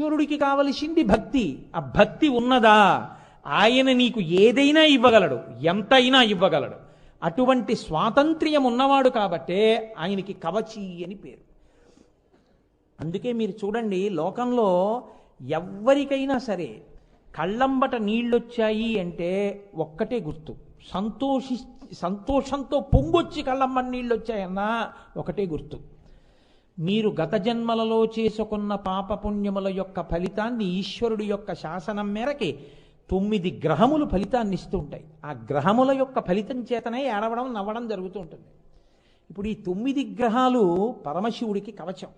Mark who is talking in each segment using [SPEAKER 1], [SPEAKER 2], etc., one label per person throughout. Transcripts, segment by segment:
[SPEAKER 1] ఈశ్వరుడికి కావలసింది భక్తి. ఆ భక్తి ఉన్నదా? ఆయన నీకు ఏదైనా ఇవ్వగలడు. ఎంతైనా ఇవ్వగలడు. అటువంటి స్వాతంత్ర్యం ఉన్నవాడు కాబట్టే ఆయనకి కవచి అని పేరు. అందుకే మీరు చూడండి లోకంలో ఎవ్వరికైనా సరే కళ్ళంబట నీళ్ళొచ్చాయి అంటే ఒక్కటే గుర్తు. సంతోషి సంతోషంతో పొంగొచ్చి కళ్ళంబట నీళ్ళు వచ్చాయన్నా ఒకటే గుర్తు. మీరు గత జన్మలలో చేసుకున్న పాపపుణ్యముల యొక్క ఫలితాన్ని ఈశ్వరుడు యొక్క శాసనం మేరకి తొమ్మిది గ్రహములు ఫలితాన్ని ఇస్తూ ఉంటాయి ఆ గ్రహముల యొక్క ఫలితం చేతనే ఏడవడం నవ్వడం జరుగుతూ ఉంటుంది ఇప్పుడు ఈ తొమ్మిది గ్రహాలు పరమశివుడికి కవచం.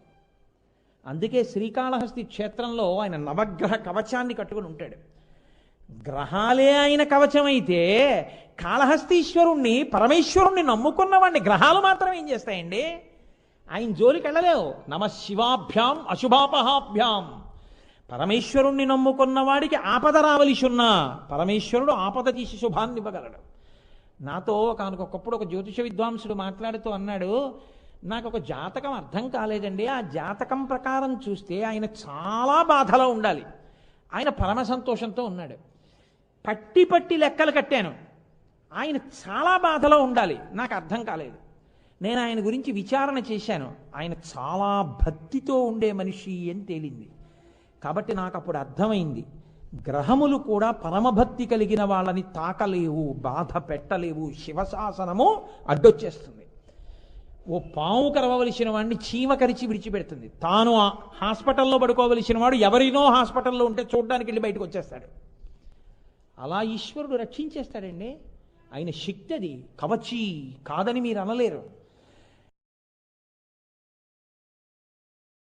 [SPEAKER 1] అందుకే శ్రీకాళహస్తి క్షేత్రంలో ఆయన నవగ్రహ కవచాన్ని కట్టుకుని ఉంటాడు. గ్రహాలే ఆయన కవచమైతే కాళహస్తీశ్వరుణ్ణి పరమేశ్వరుణ్ణి నమ్ముకున్నవాడిని గ్రహాలు మాత్రం ఏం చేస్తాయండి? ఆయన జోలికి వెళ్ళలేవు. నమ శివాభ్యాం అశుభాపహాభ్యాం. పరమేశ్వరుణ్ణి నమ్ముకున్న వాడికి ఆపద రావలిసున్నా పరమేశ్వరుడు ఆపద తీసి శుభాన్ని ఇవ్వగలడు. నాతో ఒకనకొకప్పుడు ఒక జ్యోతిష విద్వాంసుడు మాట్లాడుతూ అన్నాడు నాకు ఒక జాతకం అర్థం కాలేదండి. ఆ జాతకం ప్రకారం చూస్తే ఆయన చాలా బాధలో ఉండాలి. ఆయన పరమ సంతోషంతో ఉన్నాడు. పట్టి పట్టి లెక్కలు కట్టాను. ఆయన చాలా బాధలో ఉండాలి. నాకు అర్థం కాలేదు. నేను ఆయన గురించి విచారణ చేశాను. ఆయన చాలా భక్తితో ఉండే మనిషి అని తేలింది. కాబట్టి నాకు అప్పుడు అర్థమైంది. గ్రహములు కూడా పరమభక్తి కలిగిన వాళ్ళని తాకలేవు బాధ పెట్టలేవు శివశాసనము అడ్డొచ్చేస్తుంది. ఓ పాము కరవలసిన వాడిని చీమ కరిచి విడిచిపెడుతుంది. తాను ఆ హాస్పిటల్లో పడుకోవలసిన వాడు ఎవరినో హాస్పిటల్లో ఉంటే చూడడానికి వెళ్ళి బయటకు వచ్చేస్తాడు. అలా ఈశ్వరుడు రక్షించేస్తాడండి. ఆయన శక్తి అది. కవచి కాదని మీరు అనలేరు.